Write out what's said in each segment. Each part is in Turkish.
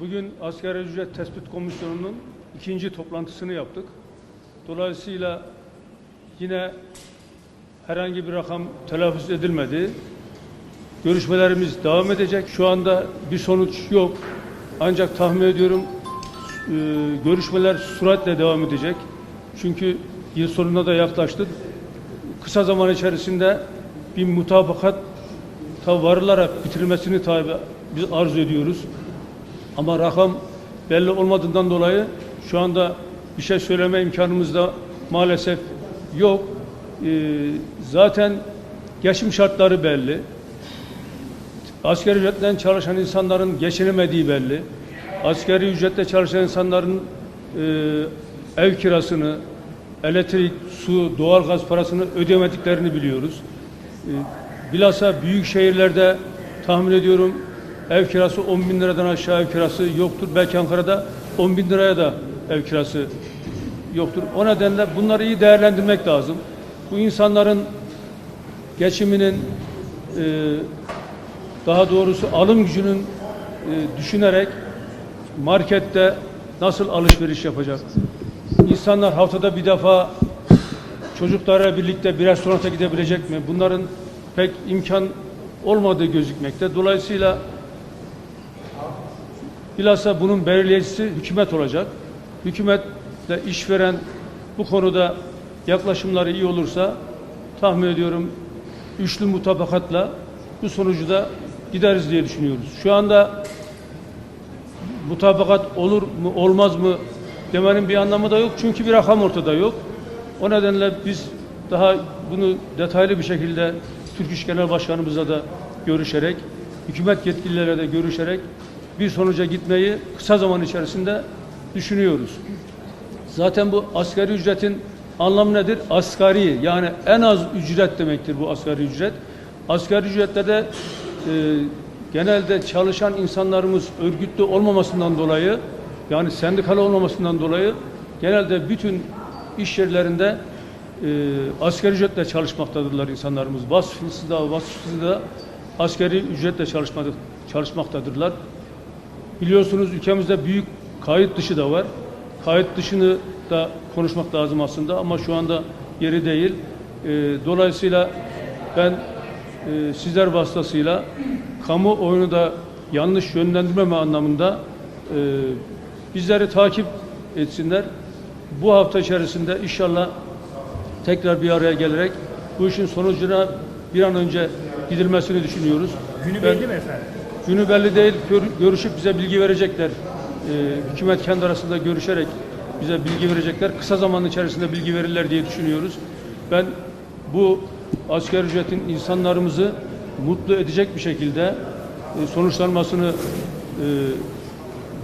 Bugün asgari ücret tespit komisyonunun ikinci toplantısını yaptık. Dolayısıyla yine herhangi bir rakam telaffuz edilmedi. Görüşmelerimiz devam edecek. Şu anda bir sonuç yok. Ancak tahmin ediyorum e, görüşmeler süratle devam edecek. Çünkü yıl sonuna da yaklaştık. Kısa zaman içerisinde bir mutabakat varılarak bitirilmesini tabi biz arzu ediyoruz. Ama rakam belli olmadığından dolayı şu anda bir şey söyleme imkanımız da maalesef yok. Ee, zaten geçim şartları belli. Asgari ücretten çalışan insanların geçinemediği belli. Asgari ücretle çalışan insanların e, ev kirasını, elektrik, su, doğalgaz parasını ödemediklerini biliyoruz. E, bilhassa büyük şehirlerde tahmin ediyorum ev kirası 10 bin liradan aşağı ev kirası yoktur. Belki Ankara'da 10 bin liraya da ev kirası yoktur. O nedenle bunları iyi değerlendirmek lazım. Bu insanların geçiminin e, daha doğrusu alım gücünün e, düşünerek markette nasıl alışveriş yapacak? İnsanlar haftada bir defa çocuklarla birlikte bir restoranta gidebilecek mi? Bunların pek imkan olmadığı gözükmekte. Dolayısıyla bilhassa bunun belirleyicisi hükümet olacak. Hükümetle işveren bu konuda yaklaşımları iyi olursa tahmin ediyorum üçlü mutabakatla bu sonucu da gideriz diye düşünüyoruz. Şu anda mutabakat olur mu olmaz mı demenin bir anlamı da yok. Çünkü bir rakam ortada yok. O nedenle biz daha bunu detaylı bir şekilde Türk İş Genel Başkanımızla da görüşerek, hükümet yetkililere de görüşerek bir sonuca gitmeyi kısa zaman içerisinde düşünüyoruz. Zaten bu asgari ücretin anlamı nedir? Asgari yani en az ücret demektir bu asgari ücret. Asgari ücrette de e, genelde çalışan insanlarımız örgütlü olmamasından dolayı yani sendikalı olmamasından dolayı genelde bütün iş yerlerinde e, asgari ücretle çalışmaktadırlar insanlarımız. Vasıfsız da vasıfsız da asgari ücretle çalışmaktadırlar. Biliyorsunuz ülkemizde büyük kayıt dışı da var. Kayıt dışını da konuşmak lazım aslında ama şu anda yeri değil. E, dolayısıyla ben e, sizler vasıtasıyla kamu oyunu da yanlış yönlendirmeme anlamında e, bizleri takip etsinler. Bu hafta içerisinde inşallah tekrar bir araya gelerek bu işin sonucuna bir an önce gidilmesini düşünüyoruz. Günü Ben- belli mi efendim? Günü belli değil. Gör- Görüşüp bize bilgi verecekler. Ee, hükümet kendi arasında görüşerek bize bilgi verecekler. Kısa zaman içerisinde bilgi verirler diye düşünüyoruz. Ben bu asgari ücretin insanlarımızı mutlu edecek bir şekilde e, sonuçlanmasını e,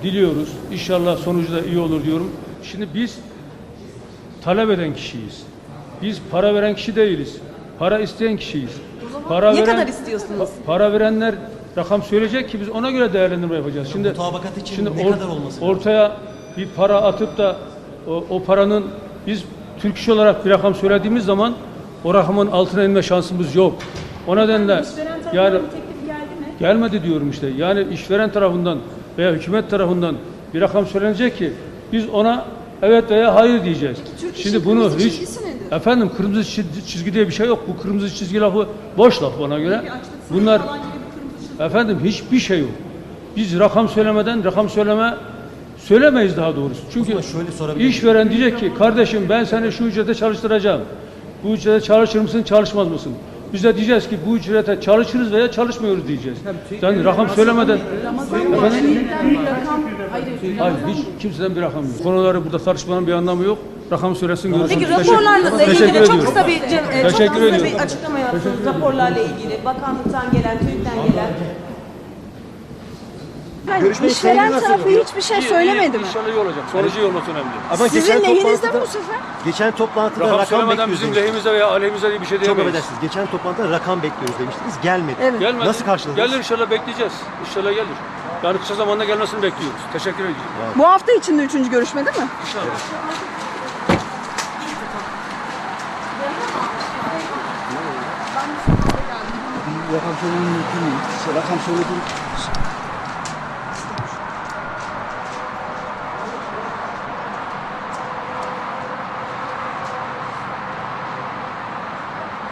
diliyoruz. İnşallah sonucu da iyi olur diyorum. Şimdi biz talep eden kişiyiz. Biz para veren kişi değiliz. Para isteyen kişiyiz. Para ne kadar istiyorsunuz? Pa- Para verenler rakam söyleyecek ki biz ona göre değerlendirme yapacağız. Şimdi mutabakat için şimdi ne kadar olması lazım? Ortaya bir para atıp da o, o paranın biz Türk İş olarak bir rakam söylediğimiz zaman o rakamın altına inme şansımız yok. O nedenle yani teklifi geldi mi? gelmedi diyorum işte. Yani işveren tarafından veya hükümet tarafından bir rakam söylenecek ki biz ona evet veya hayır diyeceğiz. Türk İş'in Şimdi bunu hiç nedir? efendim kırmızı çizgi, çizgi diye bir şey yok. Bu kırmızı çizgi lafı boş laf bana göre. Bunlar efendim hiçbir şey yok. Biz rakam söylemeden rakam söyleme söylemeyiz daha doğrusu. Çünkü zaman şöyle sorabilir işveren diyecek ki kardeşim ben seni şu ücrete çalıştıracağım. Bu ücrete çalışır mısın çalışmaz mısın? Biz de diyeceğiz ki bu ücrete çalışırız veya çalışmıyoruz diyeceğiz. Yani rakam söylemeden Ramazan Efendim? Bahçeli'den bir rakam hayır. Hayır hiç kimseden bir rakam yok. Konuları burada tartışmanın bir anlamı yok. Rakam söylesin görüşürüz. Peki Teşekkür- raporlarla teşekkür ilgili çok ediyorum. kısa bir e, çok Teşekkür kısa ediyorum. bir açıklama yaptınız raporlarla ilgili. Bakanlıktan gelen, TÜİK'ten gelen. Yani işveren tarafı hiçbir şey söylemedi mi? İnşallah iyi olacak. Sonucu iyi olması önemli. Ama Sizin lehinizde mi bu sefer? Geçen toplantıda Rakam rakam, söylemeden bekliyoruz bizim demiştiniz. lehimize veya aleyhimize diye bir şey Çok diyemeyiz. affedersiniz. Geçen toplantıda rakam bekliyoruz demiştiniz. Gelmedi. Evet. Gelmedi. Nasıl karşıladınız? Gelir inşallah bekleyeceğiz. İnşallah gelir. Yani kısa zamanda gelmesini bekliyoruz. Teşekkür ediyorum. Bu hafta içinde üçüncü görüşme değil mi? İnşallah. Rakam söylemem mümkün değil. Rakam söyledim